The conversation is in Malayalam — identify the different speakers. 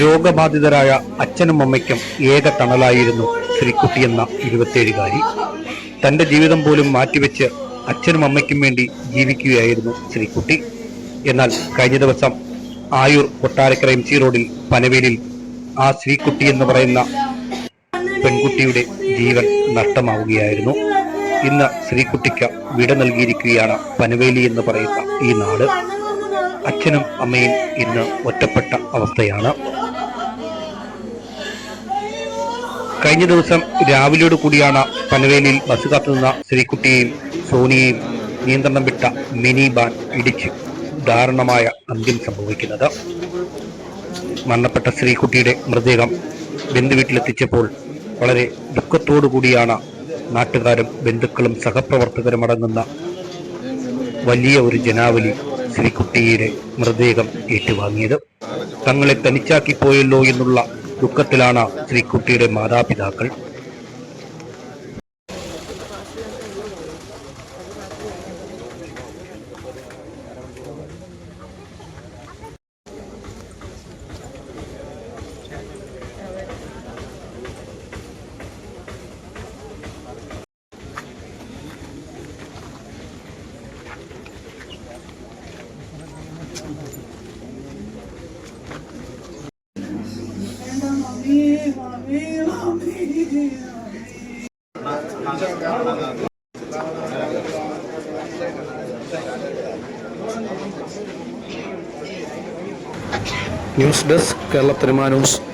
Speaker 1: രോഗബാധിതരായ അച്ഛനും അമ്മയ്ക്കും ഏക തണലായിരുന്നു ശ്രീക്കുട്ടി എന്ന ഇരുപത്തിയേഴുകാരി തന്റെ ജീവിതം പോലും മാറ്റിവെച്ച് അച്ഛനും അമ്മയ്ക്കും വേണ്ടി ജീവിക്കുകയായിരുന്നു ശ്രീക്കുട്ടി എന്നാൽ കഴിഞ്ഞ ദിവസം ആയൂർ കൊട്ടാരക്കര എം സി റോഡിൽ പനവേലിൽ ആ ശ്രീക്കുട്ടി എന്ന് പറയുന്ന പെൺകുട്ടിയുടെ ജീവൻ നഷ്ടമാവുകയായിരുന്നു. ഇന്ന് ശ്രീക്കുട്ടിക്ക് വിട നൽകിയിരിക്കുകയാണ് പനവേലി എന്ന് പറയുന്ന ഈ നാട്. അച്ഛനും അമ്മയും ഇന്ന് ഒറ്റപ്പെട്ട അവസ്ഥയാണ്. കഴിഞ്ഞ ദിവസം രാവിലെയോട് കൂടിയാണ് പനവേലിയിൽ ബസ് കാത്തുനിന്ന ശ്രീകുട്ടിയെയും സോണിയെയും നിയന്ത്രണം വിട്ട മിനി ബാൻ ഇടിച്ച് ദാരുണമായ അന്ത്യം സംഭവിക്കുന്നത്. മരണപ്പെട്ട ശ്രീകുട്ടിയുടെ മൃതദേഹം ബന്ധുവീട്ടിലെത്തിച്ചപ്പോൾ വളരെ ദുഃഖത്തോടു കൂടിയാണ് നാട്ടുകാരും ബന്ധുക്കളും സഹപ്രവർത്തകരും അടങ്ങുന്ന വലിയ ഒരു ജനാവലി ശ്രീകുട്ടിയുടെ മൃതദേഹം ഏറ്റുവാങ്ങിയത്. തങ്ങളെ തനിച്ചാക്കി പോയല്ലോ എന്നുള്ള ദുഃഖത്തിലാണ് ശ്രീകുട്ടിയുടെ മാതാപിതാക്കൾ. News desk Kerala news.